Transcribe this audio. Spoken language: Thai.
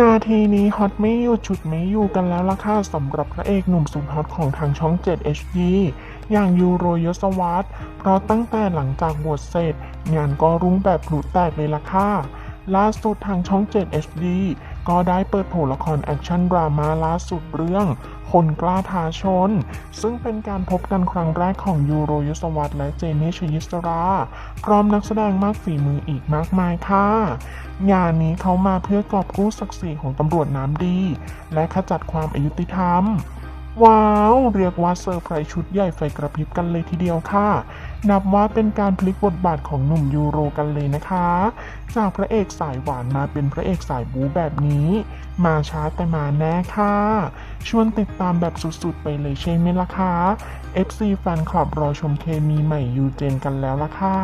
นาทีนี้ฮอตไม่อยู่ จุดไม่อยู่กันแล้วล่ะค่ะสำหรับพระเอกหนุ่มสุดฮอตของทางช่อง 7 HD อย่างยูโรยศวรรษเพราะตั้งแต่หลังจากบวชเสร็จ งานก็รุ่งแบบพลุแตกเลยล่ะค่ะล่าสุดทางช่อง 7 HD ก็ได้เปิดโผละครแอคชั่นดราม่าล่าสุดเรื่องคนกล้าท้าชน ซึ่งเป็นการพบกันครั้งแรกของยูโรยศวรรษและเจเนชยิสรา พร้อมนักแสดงมากฝีมืออีกมากมายค่ะ งานนี้เขามาเพื่อกอบกู้ศักดิ์ศรีของตำรวจน้ำดี และขจัดความอายุติธรรม ว้าว เรียกว่าเซอร์ไพรส์ชุดใหญ่ไฟกระพริบกันเลยทีเดียวค่ะ นับว่าเป็นการพลิกบทบาทของหนุ่มยูโรกันเลยนะคะ จากพระเอกสายหวานมาเป็นพระเอกสายบู๊แบบนี้ มาช้าแต่มาแน่ค่ะ ชวนติดตามแบบสุดๆ ไปเลยใช่ไหมล่ะคะ FC แฟนคลับรอชมเคมีใหม่ยูเจนกันแล้วล่ะค่ะ